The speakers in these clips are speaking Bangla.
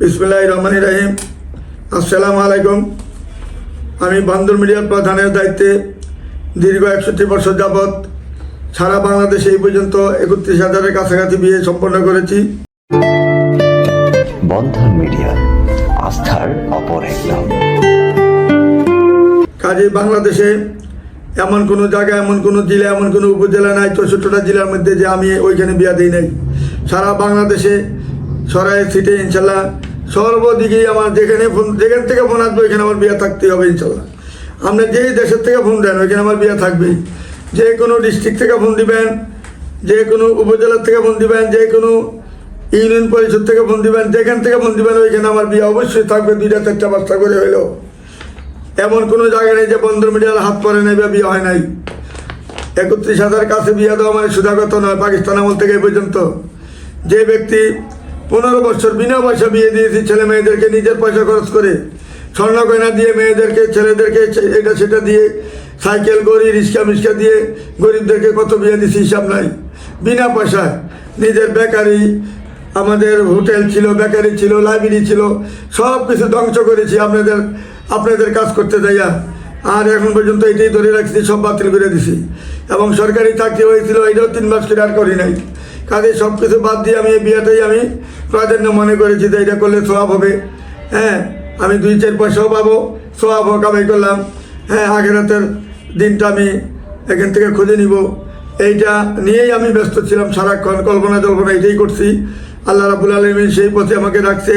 বিসমুল্লাহ রহমান রাহিম। আসসালামু আলাইকুম। আমি বান্দর মিডিয়ার প্রধানের দায়িত্বে দীর্ঘ একষট্টি বছর যাবৎ সারা বাংলাদেশে এই পর্যন্ত একত্রিশ হাজারের কাছাকাছি বিয়ে সম্পন্ন করেছি। বন্ধন মিডিয়া আস্থার অপর এক নাম কাজে বাংলাদেশে এমন কোনো জায়গা এমন কোনো জেলা এমন কোনো উপজেলা নাই চৌষট্টিটা জেলার মধ্যে যে আমি ওইখানে বিয়া দিই নাই। সারা বাংলাদেশে সরাই সিটে ইনশাল্লাহ সর্বদিকেই আমার যেখানে ফোন যেখান থেকে ফোন আসবে, ওইখানে আমার বিয়ে থাকতেই হবে, ইনশাল্লাহ। আপনি যেই দেশের থেকে ফোন দেন, ওইখানে আমার বিয়ে থাকবেই। যে কোনো ডিস্ট্রিক্ট থেকে ফোন দিবেন, যে কোনো উপজেলার থেকে ফোন দিবেন, যে কোনো ইউনিয়ন পরিষদ থেকে ফোন দিবেন, যেখান থেকে ফোন দিবেন, ওইখানে আমার বিয়ে অবশ্যই থাকবে, দুইটা, চারটা, পাঁচটা করে হইলেও এমন কোনো জায়গা নেই যে বন্ধন মিডিয়ার হাত পরে নেই বা বিয়ে হয় নাই। একত্রিশ হাজার কাছে বিয়ে দেওয়া মানে সুধাগত নয়, পাকিস্তান আমল থেকে এই পর্যন্ত। যে ব্যক্তি পনেরো বছর বিনা পয়সা বিয়ে দিয়েছে ছেলে মেয়েদেরকে, নিজের পয়সা খরচ করে। স্বর্ণ গয়না দিয়ে মেয়েদেরকে, ছেলেদেরকে এটা সেটা দিয়ে, সাইকেল, গড়ি, রিক্সা মিক্সা দিয়ে গরিবদেরকে কত বিয়ে দিয়েছি হিসাব নাই। বিনা পয়সায় নিজের বেকারি, আমাদের হোটেল ছিল, বেকারি ছিল, লাইব্রেরি ছিল, সব কিছু ধ্বংস করেছি আপনাদের আপনাদের কাজ করতে যাইয়া। আর এখন পর্যন্ত এটাই ধরে রাখছি, সব বাতিল করে দিছি। এবং সরকারি চাকরি হয়েছিল, এটাও তিন মাস করে আর করি নাই। কাজে সব কিছু বাদ দিয়ে আমি বিয়েটাই আমি প্রাধান্য মনে করেছি যে এটা করলে সোয়াব হবে। হ্যাঁ আমি দুই চার পয়সাও পাবো, সোয়াব সোয়াবও কামাই করলাম। হ্যাঁ আগের রাতের দিনটা আমি এখান থেকে খুঁজে নিব। এইটা নিয়েই আমি ব্যস্ত ছিলাম সারাক্ষণ, কল্পনা জল্পনা এটাই করছি। আল্লাহ রাবুল আলমিন সেই পথে আমাকে রাখছে।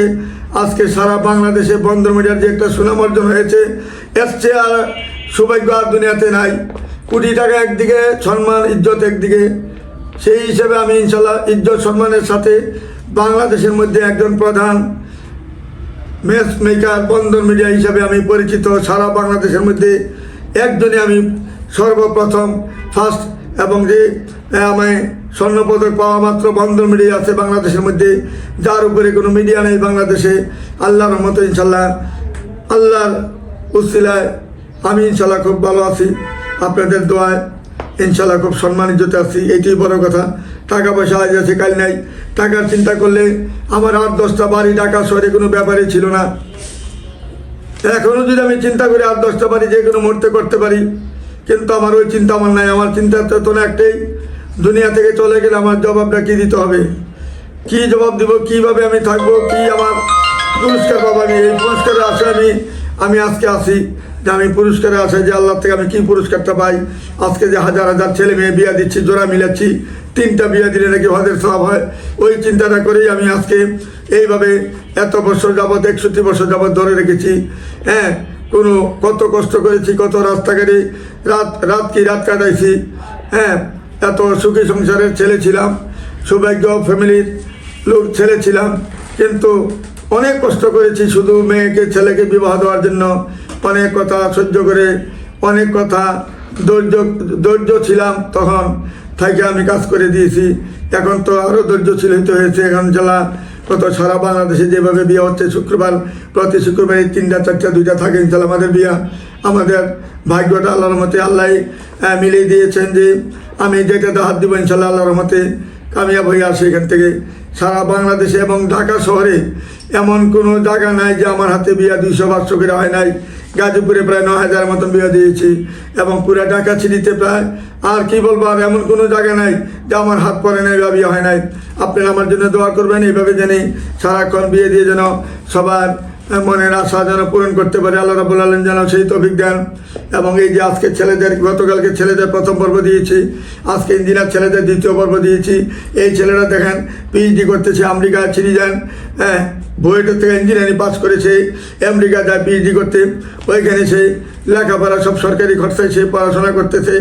আজকে সারা বাংলাদেশে বন্ধ মিডিয়ার যে একটা সুনাম অর্জন হয়েছে চেয়ে আর সৌভাগ্য আর দুনিয়াতে নাই। কোটি টাকা একদিকে, সম্মান, ইজ্জত একদিকে। সেই হিসেবে আমি ইনশাল্লাহ ইজ্জত, সম্মানের সাথে বাংলাদেশের মধ্যে একজন প্রধান মেস মেকার বন্ধন মিডিয়া হিসাবে আমি পরিচিত। সারা বাংলাদেশের মধ্যে একজনই আমি সর্বপ্রথম ফার্স্ট এবং যে আমি স্বর্ণপদক পাওয়া মাত্র বন্ধন মিডিয়া আছে বাংলাদেশের মধ্যে। যার উপরে কোনো মিডিয়া নেই বাংলাদেশে। আল্লাহর মতো ইনশাল্লাহ, আল্লাহর উসিলায় আমি ইনশাল্লাহ খুব ভালো আছি। আপনাদের দোয়ায় ইনশাল্লাহ খুব সম্মানিত আছি, এইটাই বড় কথা। টাকা পয়সা আজ আছে, কাল নাই। টাকার চিন্তা করলে আমার আট দশটা বাড়ি ঢাকা শহরে কোনো ব্যাপারই ছিল না। এখনও যদি আমি চিন্তা করি আট দশটা বাড়ি যে কোনো মুহূর্তে করতে পারি, কিন্তু আমার ওই চিন্তা আমার নাই। আমার চিন্তা না একটাই, দুনিয়া থেকে চলে গেলে আমার জবাবটা কী দিতে হবে? কি জবাব দিব? কীভাবে আমি থাকব? কি আমার পুরস্কার পাবো আমি? এই পুরস্কারের আশায় আমি আমি আজকে আসি যে আমি পুরস্কারে আসে যে আল্লাহ থেকে আমি কি পুরস্কারটা পাই? আজকে যে হাজার হাজার ছেলে মেয়ে বিয়া দিচ্ছি, জোড়া মিলাচ্ছি, তিনটা বিয়া দিলে নাকি হজের সব হয়? ওই চিন্তাটা করেই আমি আজকে এইভাবে এত বছর যাবৎ, একষট্টি বছর যাবৎ ধরে রেখেছি। হ্যাঁ কোনো কত কষ্ট করেছি, কত রাস্তাঘাটে রাত রাত কি রাত কাটাইছি। হ্যাঁ এত সুখী সংসারের ছেলে ছিলাম, সৌভাগ্য ফ্যামিলির লোক ছেলে ছিলাম, কিন্তু অনেক কষ্ট করেছি শুধু মেয়েকে, ছেলেকে বিবাহ দেওয়ার জন্য। অনেক কথা সহ্য করে, অনেক কথা ধৈর্য ধৈর্য ছিলাম তখন থেকে আমি কাজ করে দিয়েছি। এখন তো আরও ধৈর্যশীল হইতে হয়েছে। এখন জেলা কত সারা বাংলাদেশে যেভাবে বিয়ে হচ্ছে, শুক্রবার, প্রতি শুক্রবার এই তিনটা, চারটা, দুইটা থাকে ইনশাল্লাহ আমাদের বিয়া। আমাদের ভাগ্যটা আল্লাহর মতে আল্লাহ মিলিয়ে দিয়েছেন যে আমি যেটাতে হাত দিব ইনশাল্লাহ আল্লাহর মতে কামিয়াব হয়ে আসে এখান থেকে। সারা বাংলাদেশে এবং ঢাকা শহরে এমন কোনো জায়গা নাই যে আমার হাতে বিয়া দুইশো পাঁচশো করে হয় নাই। গাজীপুরে প্রায় ন হাজার মতন বিয়া দিয়েছি এবং পুরা ঢাকা ছিঁড়িতে প্রায় আর কি বলব, আর এমন কোনো জায়গা নাই যে আমার হাত পরে নাই বা বিয়ে হয় নাই। আপনারা আমার জন্য দোয়া করবেন, এইভাবে জেনে সারাক্ষণ বিয়ে দিয়ে যেন সবার মনের আশা যেন পূরণ করতে পারে। আল্লাহ রাবুল আলম যেন সেই তফিক দেন। এবং এই যে আজকে ছেলেদের, গতকালকে ছেলেদের প্রথম পর্ব দিয়েছি, আজকে ইঞ্জিনিয়ার ছেলেদের দ্বিতীয় পর্ব দিয়েছি। এই ছেলেরা দেখেন পিএইচডি করতেছে, আমেরিকা যান। হ্যাঁ বুয়েটের থেকে ইঞ্জিনিয়ারিং পাস করেছে, আমেরিকা যায় পিএইচডি করতে। ওইখানে সে লেখাপড়া সব সরকারি খরচায় সে পড়াশোনা করতেছে।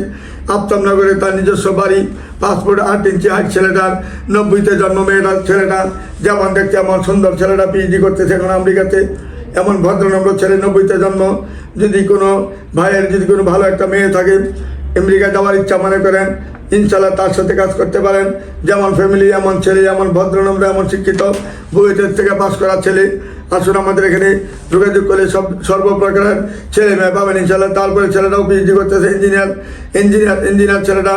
আফতাবনগরে তার নিজস্ব বাড়ি, পাসপোর্ট আট ইঞ্চি হাইট ছেলেটার, নব্বইতে জন্ম মেয়েটার ছেলেটা যেমন দেখতে এমন সুন্দর ছেলেটা পিএইচডি করতেছে এখন আমেরিকাতে। এমন ভদ্রনম্র ছেলে, নব্বইতে জন্ম। যদি কোনো ভাইয়ের, যদি কোনো ভালো একটা মেয়ে থাকে, আমেরিকা যাওয়ার ইচ্ছা মনে করেন ইনশাল্লাহ তার সাথে কাজ করতে পারেন। যেমন ফ্যামিলি এমন ছেলে, এমন ভদ্রনম্র, এমন শিক্ষিত। বুয়েটের থেকে পাস করা ছেলে আসুন আমাদের এখানে যোগাযোগ করে সব সর্বপ্রকারের ছেলে মেয়ে পাবেন ইনশাল্লাহ তারপরে ছেলেটাও পিএইচডি করতেছে ইঞ্জিনিয়ার ইঞ্জিনিয়ার ইঞ্জিনিয়ার ছেলেটা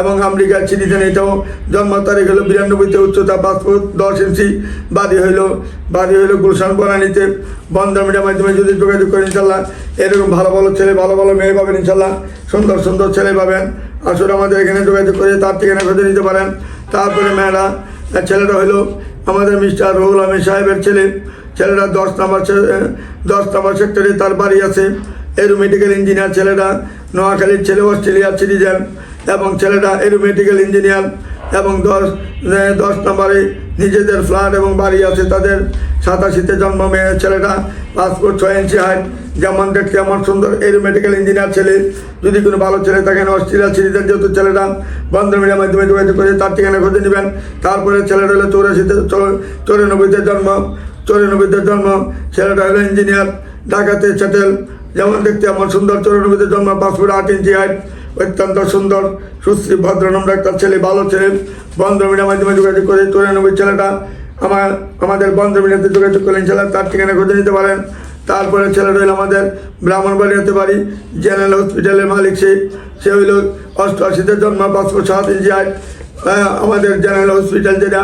এবং আমেরিকার সিটিজেন এটাও জন্ম তারিখ হলো বিরানব্বইতে উচ্চতা পাসপোর্ট দশ ইঞ্চি বাড়ি হইল বাড়ি হইল গুলশান বনানীতে। বন্ধ মিডিয়ার মাধ্যমে যদি যোগাযোগ করেন ইনশাল্লাহ এরকম ভালো ভালো ছেলে, ভালো ভালো মেয়ে পাবেন ইনশাল্লাহ সুন্দর সুন্দর ছেলে পাবেন। আসলে আমাদের এখানে যোগাযোগ করে তার ঠিকানা খুঁজে নিতে পারেন। তারপরে মেয়েরা ছেলেটা হলো আমাদের মিস্টার রহুল আহমেদ সাহেবের ছেলে। ছেলেটা দশ নম্বর দশ নম্বর সেক্টরে তার বাড়ি আছে। এরোমেডিক্যাল ইঞ্জিনিয়ার ছেলেরা, নোয়াখালীর ছেলে অস্ট্রেলিয়ার সিটিজেন এবং ছেলেটা এরোমেডিক্যাল ইঞ্জিনিয়ার এবং দশ দশ নম্বরে নিজেদের ফ্ল্যাট এবং বাড়ি আছে তাদের। সাতাশিতে জন্ম মেয়ে ছেলেটা পাসপোর্ট ছয় ইঞ্চি হাইট যেমন দেখতে আমার সুন্দর এরোমেডিক্যাল ইঞ্জিনিয়ার ছেলে। যদি কোনো ভালো ছেলে থাকেন অস্ট্রেলিয়া সিটিজেন যেহেতু ছেলেটা বন্ধ মিডিয়ার মাধ্যমে যোগাযোগ করে তার ঠিকানা খুঁজে নেবেন। তারপরে ছেলেটা হলো চৌরাশিতে চৌরানব্বইতে জন্ম। চৌরানব্বইতে জন্ম, ছেলেটা হলো ইঞ্জিনিয়ার ঢাকাতে সেটেল যেমন দেখতে আমার সুন্দর চৌরানব্বইতে জন্ম পাসপোর্ট আট ইঞ্চি হাইট অত্যন্ত সুন্দর, সুশ্রী, ভদ্র, নম্র একটা ছেলে, ভালো ছেলে। বন্ধ মিডিয়ার মাধ্যমে যোগাযোগ করে চৌরানব্বই ছেলেটা আমার, আমাদের বন্ধ মিডিয়াতে যোগাযোগ করলেন। ছেলে তার ঠিকানা খুঁজে নিতে পারেন। তারপরে ছেলে রইল আমাদের ব্রাহ্মণবাড়ি হতে পারি, জেনারেল হসপিটালের মালিক সে। সে হইল অষ্টআশিতে জন্ম পাঁচশো সাত ইঞ্চি আট আমাদের জেনারেল হসপিটাল যেটা,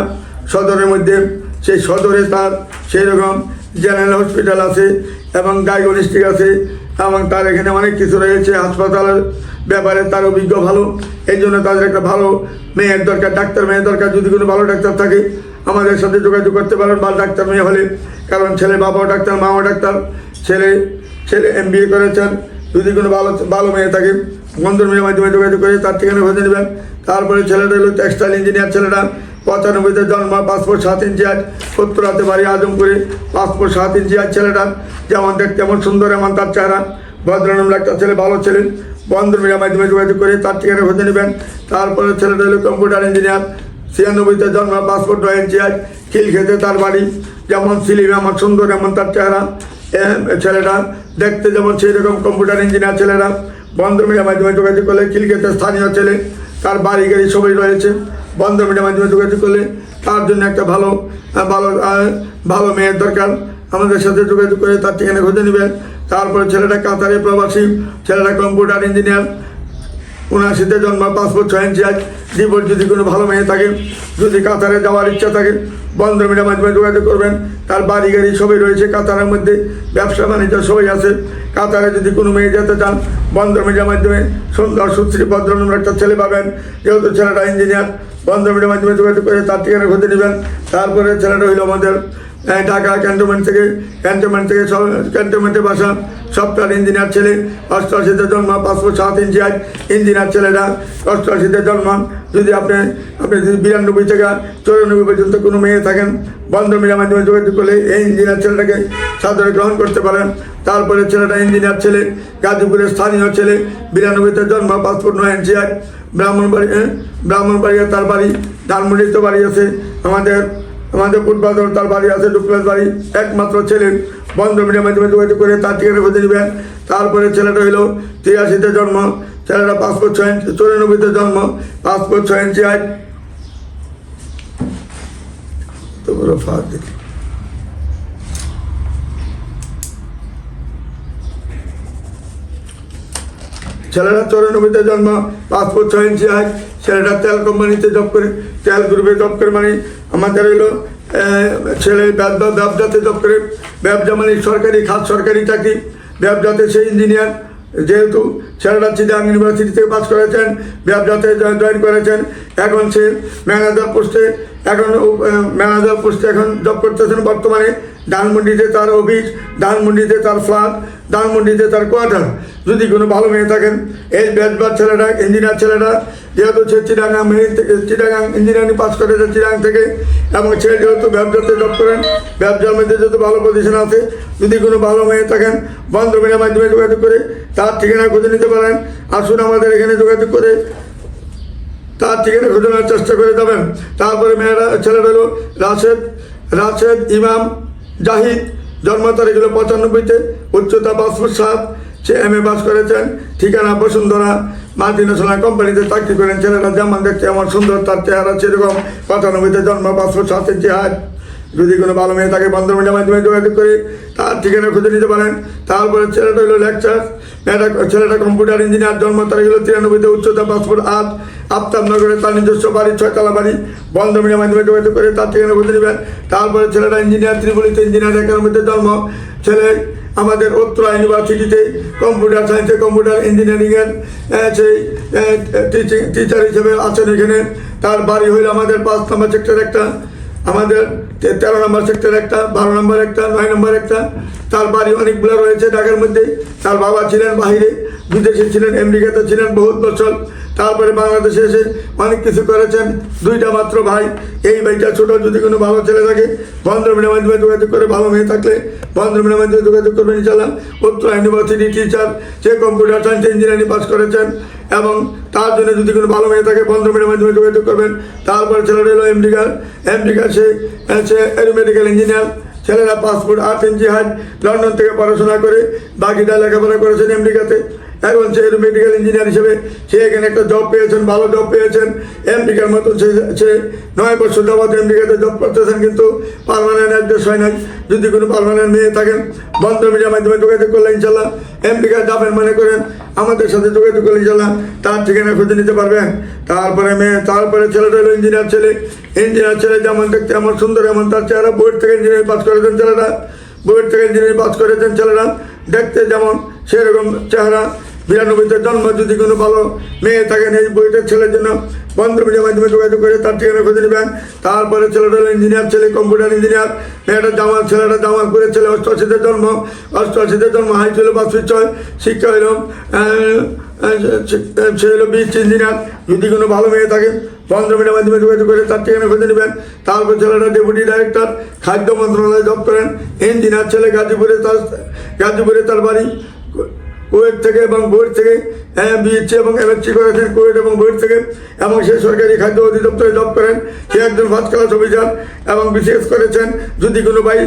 সদরের মধ্যে। সেই সদরে তার সেই রকম জেনারেল হসপিটাল আছে এবং ডায়াগনস্টিক আছে এবং তার এখানে অনেক কিছু রয়েছে, হাসপাতালের ব্যাপারে তার অভিজ্ঞ ভালো। এই জন্য তাদের একটা ভালো মেয়ের দরকার, ডাক্তার মেয়ের দরকার। যদি কোনো ভালো ডাক্তার থাকে, আমাদের সাথে যোগাযোগ করতে পারেন বা ডাক্তার মেয়ে হলে। কারণ ছেলে বাবাও ডাক্তার, মাও ডাক্তার। ছেলে ছেলে এম বি এ করেছেন। যদি কোনো ভালো ভালো মেয়ে থাকে, বন্ধুর মেয়ের মাধ্যমে যোগাযোগ করে তার ঠিকানা খুঁজে নেবেন। তারপরে ছেলেটা হলো টেক্সটাইল ইঞ্জিনিয়ার ছেলেটা। পঁচানব্বইতে জন্ম পাসপোর্ট সাত ইঞ্চি আজ। উত্তরাতে বাড়ি আজমপুরে পাসপোর্ট সাত ইঞ্চি আজ ছেলেটা। যেমন দেখতে এমন সুন্দর, এমন তার চেহারা। ভদ্রনাম একটা ছেলে, ভালো ছেলে। বন্ধুর মেয়ের মাধ্যমে যোগাযোগ করে তার ঠিকানা খুঁজে নেবেন। তারপরে ছেলেটা হলো কম্পিউটার ইঞ্জিনিয়ার। ছিয়ানব্বইতে জন্ম পাসপোর্ট নয় ইঞ্চি আজ। খিল খেতে তার বাড়ি। যেমন সিলিম আমার সুন্দর, এমন তার চেহারা। ছেলেটা দেখতে যেমন সেই রকম কম্পিউটার ইঞ্জিনিয়ার ছেলেরা বন্ধ মিডিয়ার মাধ্যমে যোগাযোগ করলে খিলখেতে স্থানীয় ছেলে। তার বাড়ি গাড়ি সবই রয়েছে। বন্ধ মিডিয়ার মাধ্যমে যোগাযোগ করলে তার জন্য একটা ভালো ভালো ভালো মেয়ের দরকার। আমাদের সাথে যোগাযোগ করে তার ঠিকানা খুঁজে নেবেন। তারপরে ছেলেটা কাতারে প্রবাসী, ছেলেটা কম্পিউটার ইঞ্জিনিয়ার। উনআশিতে জন্ম পাসপোর্ট ছয় ইঞ্চি আজ। জীবন যদি কোনো ভালো মেয়ে থাকে, যদি কাতারে যাওয়ার ইচ্ছা থাকে, বন্ধ মিডিয়ার মাধ্যমে যোগাযোগ করবেন। তার বাড়ি, গাড়ি সবই রয়েছে কাতারের মধ্যে। ব্যবসা, বাণিজ্য সবই আছে। কাতারে যদি কোনো মেয়ে যেতে চান, বন্ধ মিডিয়ার মাধ্যমে সুন্দর সুশ্রী ভদ্রনম্র একটা ছেলে পাবেন। যেহেতু ছেলেটা ইঞ্জিনিয়ার বন্ধ মিডিয়ার মাধ্যমে যোগাযোগ তার ঠিকানা খুঁজে নেবেন। তারপরে ছেলেটা হইল আমাদের ঢাকা ক্যান্টনমেন্ট থেকে ক্যান্টনমেন্ট থেকে সব ক্যান্টনমেন্টে বাসা সফটওয়্যার ইঞ্জিনিয়ার ছেলে অষ্টআশিতে জন্ম পাসপোর্ট সাত ইঞ্চি আজ ইঞ্জিনিয়ার ছেলেরা অষ্টআশিতে জন্ম। যদি আপনি আপনি যদি বিরানব্বই থেকে চৌরানব্বই পর্যন্ত কোনো মেয়ে থাকেন বন্ধ মিডিয়ার মাধ্যমে যোগাযোগ করলে এই ইঞ্জিনিয়ার ছেলেটাকে সাদরে গ্রহণ করতে পারেন। তারপরে ছেলেটা ইঞ্জিনিয়ার ছেলে গাজীপুরের স্থানীয় ছেলে বিরানব্বইতে জন্ম পাসপোর্ট নয় ইঞ্চি আজ ব্রাহ্মণবাড়ি হ্যাঁ, ব্রাহ্মণবাড়ি তার বাড়ি ধানমন্ডিতে বাড়ি আছে। আমাদের আমাদের ফুটবল তার বাড়ি আছে, ডুপ্লাস বাড়ি, একমাত্র ছেলে। বন্ধ মিডিয়ার মাধ্যমে যোগাযোগ করে তার টিকিট বেঁধে দেবেন তারপরে ছেলেটা হইল তিরাশিতে জন্ম। ছেলেটা পাসপোর্ট ছয় ইঞ্চি, চৌরানব্বইতে জন্ম। পাসপোর্ট ছয় ইঞ্চি আজ তো বড় ছেলেরা চৌরানব্বইতে জন্ম, পাসপোর্ট ছয় ইঞ্চি আজ ছেলেটা তেল কোম্পানিতে জব করে, তেল গ্রুপে জব করে মানে আমাদের হলো ছেলে ব্যবসাতে জব করে, ব্যবসা মানে সরকারি খাত সরকারি চাকরি, ব্যবসাতে সে ইঞ্জিনিয়ার, যেহেতু ছেলেটা চিটাং ইউনিভার্সিটি থেকে পাস করেছেন, ব্যবসাতে জয়েন করেছেন, এখন সে ম্যানেজার পোস্টে, এখন ম্যানেজার পোস্টে এখন জব করতেছেন বর্তমানে, ধানমন্ডিতে তার অফিস, ধানমন্ডিতে তার ফ্ল্যাট, ধানমন্ডিতে তার কোয়ার্টার। যদি কোনো ভালো মেয়ে থাকেন, এই বেদবার ছেলেটা ইঞ্জিনিয়ার ছেলেটা, যেহেতু সে চিটাগাং মেয়ে থেকে, চিটাগাং ইঞ্জিনিয়ারিং পাস করেছে চিটাগাং থেকে, এবং সে যেহেতু ব্যবসাতে জব করেন, ব্যবসার মধ্যে যেহেতু ভালো পজিশন আছে, যদি কোনো ভালো মেয়ে থাকেন বন্ধ মিডিয়ার মাধ্যমে যোগাযোগ করে, তার ঠিকানা খুঁজে নিতে পারেন। আসুন আমাদের এখানে যোগাযোগ করে, তার ঠিকানা খুঁজে নেওয়ার চেষ্টা করে যাবেন। তারপরে মেয়েরা ছেলেটা হলো রাশেদ রাশেদ ইমাম জাহিদ, জন্ম তারিখ হলো পঁচানব্বইতে, উচ্চতা পাসপোর্ট সাত সে এম এ পাস করেছেন। ঠিকানা বসুন্ধরা। মাল্টি ন্যাশনাল কোম্পানিতে চাকরি করেন। ছেলেরা যেমন দেখছে আমার সুন্দর, তার চেহারা সেরকম। পঁচানব্বইতে জন্ম পাসপোর্ট সাত ইঞ্চি হাত যদি কোনো ভালো মেয়ে থাকে বন্ধ মিডিয়ার মাধ্যমে যোগাযোগ করে। তার ঠিকানা খুঁজে নিতে পারেন। তারপরে ছেলেটা হলো লেকচার মেয়েটা, ছেলেটা কম্পিউটার ইঞ্জিনিয়ার জন্ম তারিখ হলো তিরানব্বইতে উচ্চতা পাসপোর্ট আট। আফতাবনগরে তার নিজস্ব বাড়ি, ছয়তলা বাড়ি। বন্ধ মিডিয়ার মাধ্যমে যোগাযোগ করে তার ঠিকানা খুঁজে নেবেন। তারপরে ছেলেটা ইঞ্জিনিয়ার ত্রিপুলিতে ইঞ্জিনিয়ার একাডেমিতে জন্ম। ছেলে আমাদের উত্তর ইউনিভার্সিটিতে কম্পিউটার সায়েন্সে কম্পিউটার ইঞ্জিনিয়ারিংয়ের সেই টিচিং টিচার হিসেবে আছেন এখানে। তার বাড়ি হইল আমাদের পাঁচ নম্বর সেক্টর একটা, আমাদের তেরো নম্বর সেক্টর একটা, বারো নম্বর একটা, নয় নম্বর একটা। তার বাড়ি অনেকগুলো রয়েছে ঢাকার মধ্যে তার বাবা ছিলেন বাহিরে। বিদেশে ছিলেন, আমেরিকাতে ছিলেন বহুত বছর। তারপরে বাংলাদেশে এসে অনেক কিছু করেছেন। দুইটা মাত্র ভাই। এই ভাইটা ছোট, যদি কোনো ভালো ছেলে থাকে বন্ধমিনের মাধ্যমে যোগাযোগ করে, ভালো মেয়ে থাকলে বন্ধমিনের মাধ্যমে যোগাযোগ করবেন ইনশাল্লাহ উত্তর ইউনিভার্সিটি টিচার সে কম্পিউটার সায়েন্স ইঞ্জিনিয়ারিং পাস করেছেন। এবং তার জন্য যদি কোনো ভালো মেয়ে থাকে বন্ধমিনের মাধ্যমে যোগাযোগ করবেন। তারপর ছেলেটা হলো আমেরিকার আমেরিকা সে সে ইঞ্জিনিয়ার ছেলেরা পাসপোর্ট আট ইঞ্চি হাইট লন্ডন থেকে পড়াশোনা করে, বাকিটা লেখাপড়া করেছেন আমেরিকাতে এখন সে মেডিকেল ইঞ্জিনিয়ার হিসেবে সে এখানে একটা জব পেয়েছেন, ভালো জব পেয়েছেন। আমেরিকার মতো সে নয় বছর যাবত আমেরিকাতে জব করতেছেন কিন্তু পারমানেন্ট অ্যাড্রেস হয় নাই। যদি কোনো পারমানেন্ট মেয়ে থাকেন বন্ধ মিডিয়ার মাধ্যমে যোগাযোগ করলে ইনশাল্লাহ আমেরিকা যাবেন মনে করেন, আমাদের সাথে যোগাযোগ করলে ইনশাল্লাহ তার ঠিকানা খুঁজে নিতে পারবেন। তারপরে মেয়ে, তারপরে ছেলেটা হলো ইঞ্জিনিয়ার ছেলে। ইঞ্জিনিয়ার ছেলে যেমন দেখতে এমন সুন্দর, এমন তার চেহারা। বইয়ের থেকে ইঞ্জিনিয়ার পাস করেছেন ছেলেরা বইয়ের থেকে ইঞ্জিনিয়ার পাস করেছেন ছেলেরা দেখতে যেমন সেরকম চেহারা। বিরানব্বইতে জন্ম, যদি কোনো ভালো মেয়ে থাকেন এই বইটার ছেলের জন্য বন্ধ মিডিয়ার মাধ্যমে যোগাযোগ করে, তার ঠিকানা খুঁজে নেবেন। তারপরে ছেলেটা ইঞ্জিনিয়ার, ছেলে কম্পিউটার ইঞ্জিনিয়ার। মেয়েটা জামাল, ছেলেটা জামালপুরের ছেলে, অষ্টআশিতে জন্ম। অষ্টআশিতে জন্ম, হাই ছিল ফিট ছয় শিক্ষা হইল সে হলো বিচ ইঞ্জিনিয়ার। যদি কোনো ভালো মেয়ে থাকে মিডিয়ার মাধ্যমে যোগাযোগ করে, তার ঠিকানা খুঁজে নেবেন। তারপর ছেলেটা ডেপুটি ডাইরেক্টর খাদ্য মন্ত্রণালয়ে জব করেন। ইঞ্জিনিয়ার ছেলে গাজীপুরে তার গাজীপুরে তার বাড়ি। কুয়েত থেকে এবং বইয়ের থেকে বিএসসি এবং এমএসসি করেছেন কুয়েত এবং বইয়ের থেকে, এবং সে সরকারি খাদ্য অধিদপ্তরে জব করেন। সে একজন ফার্স্ট ক্লাস অফিসার এবং বিশেষ করেছেন যদি কোনো ভাই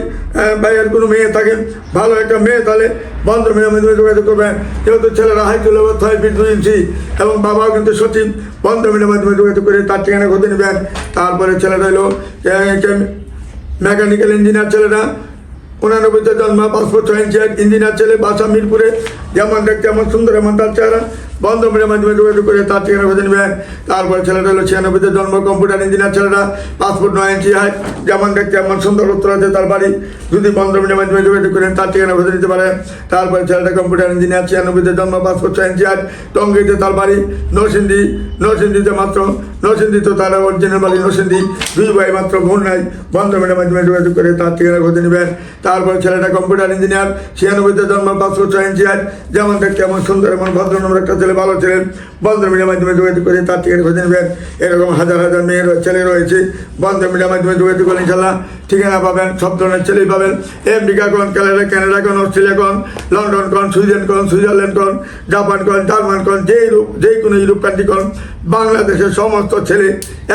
ভাইয়ের কোনো মেয়ে থাকে, ভালো একটা মেয়ে তাহলে বন্ধ মেয়ের মাধ্যমে যোগাযোগ করবেন যেহেতু ছেলেরা হাই তুলে ছয় ফিট দুই ইঞ্চি এবং বাবাও কিন্তু সচিব বন্ধ মেয়ের মাধ্যমে যোগাযোগ করে তার ঠিকানা খুঁজে নেবেন। তারপরে ছেলেটা হলো মেকানিক্যাল ইঞ্জিনিয়ার ছেলেরা উনানব্বইতে জন্ম পাসপোর্ট ছয় ইঞ্চি ইঞ্জিনিয়ার ছেলে, বাসা মিরপুরে। যেমন দেখতে এমন সুন্দর, এমন তার চেহারা? বন্ধ মিলের মাধ্যমে যোগাযোগ করে তার ঠিকানা খুঁজে নেবেন। তারপরে ছেলেটা হলো ছিয়ানব্বইতে জন্ম, কম্পিউটার ইঞ্জিনিয়ার ছেলেটা, পাসপোর্ট নয় ইঞ্চি হাইট। যেমন দেখতে এমন সুন্দর, উত্তর আছে তার বাড়ি। যদি বন্ধ মিলের মাধ্যমে যোগাযোগ করেন, তার ঠিকানা খুঁজে নিতে পারেন। তারপরে ছেলেটা কম্পিউটার ইঞ্জিনিয়ার, ছিয়ানব্বইতে জন্ম পাসপোর্ট ছয় ইঞ্চি হাইট টঙ্গিতে তার বাড়ি, নরসিংদী, নরসিংদীতে মাত্র নরসিংদী তো তারা অরিজিনাল বাড়ি নরসিংদী। দুই ভাই মাত্র বোন নাই। বন্ধ মিলের মাধ্যমে যোগাযোগ করে তার ঠিকানা খুঁজে নেবেন তারপর ছেলেটা কম্পিউটার ইঞ্জিনিয়ার, ছিয়ানব্বইতে জন্ম ছয় ইঞ্চি হাইট যেমন দেখতে এমন সুন্দর, এমন ভদ্র নম্বর একটা ছেলে, ভালো ছিলেন বন্ধ মিডিয়ার মাধ্যমে যোগাযোগ করে তার ঠিকানা খুঁজে নেবেন এরকম হাজার হাজার মেয়ে রয়ে- ছেলে রয়েছে। বন্ধ মিডিয়ার মাধ্যমে যোগাযোগ করলে ইনশাল্লাহ ঠিকানা পাবেন, সব ধরনের ছেলেই পাবেন। আমেরিকা কোন কানাডা কানাডা কোন, অস্ট্রেলিয়া কোন, লন্ডন কোন, সুইডেন কোন, সুইজারল্যান্ড কোন, জাপান কোন, জার্মান কোন, যেই ইউরোপ যে কোনো ইউরোপ কান্ট্রি কোন। বাংলাদেশের সমস্ত ছেলে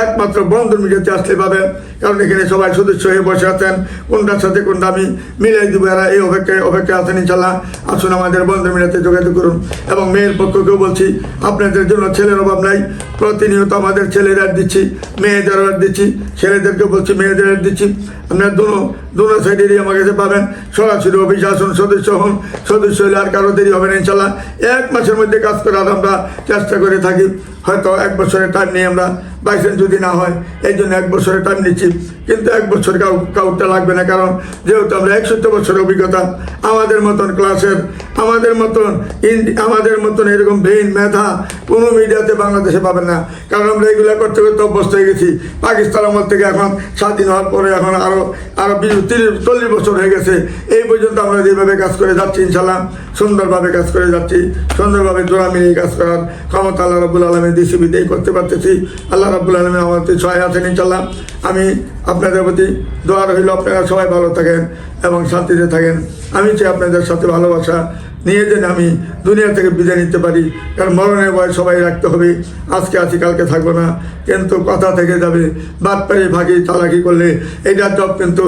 একমাত্র বন্ধন মিডিয়াতে আসলে পাবেন। কারণ এখানে সবাই সদস্য হয়ে বসে আছেন। কোনটার সাথে কোনটা আমি মিলাই দিব এরা এই অপেক্ষায় অপেক্ষা আছেন ইনশাল্লাহ আসুন আমাদের বন্ধন মিডিয়াতে যোগাযোগ করুন। এবং মেয়ের পক্ষকেও বলছি, আপনাদের জন্য ছেলের অভাব নাই। প্রতিনিয়ত আমাদের ছেলেরা দিচ্ছি মেয়েদের দিচ্ছি। ছেলেদেরকে বলছি, মেয়েদের দিচ্ছি। আপনার দুনো দুনো সাইডেরই আমার কাছে পাবেন। সরাসরি অফিসে আসুন, সদস্য হন, সদস্য হলে আর কারও দেরি হবে না, ইনশাল্লাহ। এক মাসের মধ্যে কাজ করার আমরা চেষ্টা করে থাকি। হয়তো এক বছরের টাইম নিয়ে আমরা বাইসেন্স যদি না হয়, এই জন্য এক বছরের টাইম নিচ্ছি। কিন্তু এক বছর কাউ কাউটা লাগবে না, কারণ যেহেতু আমরা একষট্টি বছরের অভিজ্ঞতা, আমাদের মতন ক্লাসের আমাদের মতন ইন- আমাদের মতন এরকম ব্রেন মেধা কোনো মিডিয়াতে বাংলাদেশে পাবেন না। কারণ আমরা এগুলো করতে করতে অভ্যস্ত হয়ে গেছি। পাকিস্তান আমল থেকে এখন স্বাধীন হওয়ার পরে এখন আরও আরও তিরিশ, চল্লিশ বছর হয়ে গেছে। এই পর্যন্ত আমরা যেভাবে কাজ করে যাচ্ছি ইনশাল্লাহ সুন্দরভাবে কাজ করে যাচ্ছি, সুন্দরভাবে জোড়া মিলিয়ে কাজ করার ক্ষমতা আল্লাহ রাবুল আলমের ডিসিবিতেই করতে পারতেছি। আল্লাহ রাবুল আলমী আমাদের সহায় আছেন ইনশাল্লাহ আমি আপনাদের প্রতি দোয়া রইল, আপনারা সবাই ভালো থাকেন এবং শান্তিতে থাকেন। আমি চাই আপনাদের সাথে ভালোবাসা নিয়ে যেন আমি দুনিয়া থেকে বিদায় নিতে পারি। কারণ মরণের বয়স সবাই রাখতে হবে। আজকে আছি, কালকে থাকব না। কিন্তু কথা থেকে যাবে। বাটপাড়ি ভাগি, চালাকি করলে এইটার জব কিন্তু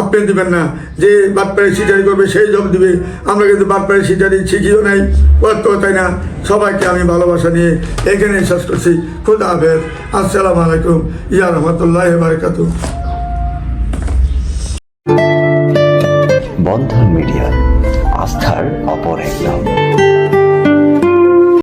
আপনি দিবেন না। যে বাটপাড়ি সিটারি করবে, সেই জব দিবে। আমরা কিন্তু বাটপাড়ি সিটারি শিখিও নাই, করতেও তাই না। সবাইকে আমি ভালোবাসা নিয়ে এখানে শেষ করছি। খুদা হাফেজ। আসসালামু আলাইকুম। ইয়া রহমতুল্লাহ বারকাতু বন্ধন মিডিয়া। আস্থার অপর একদম।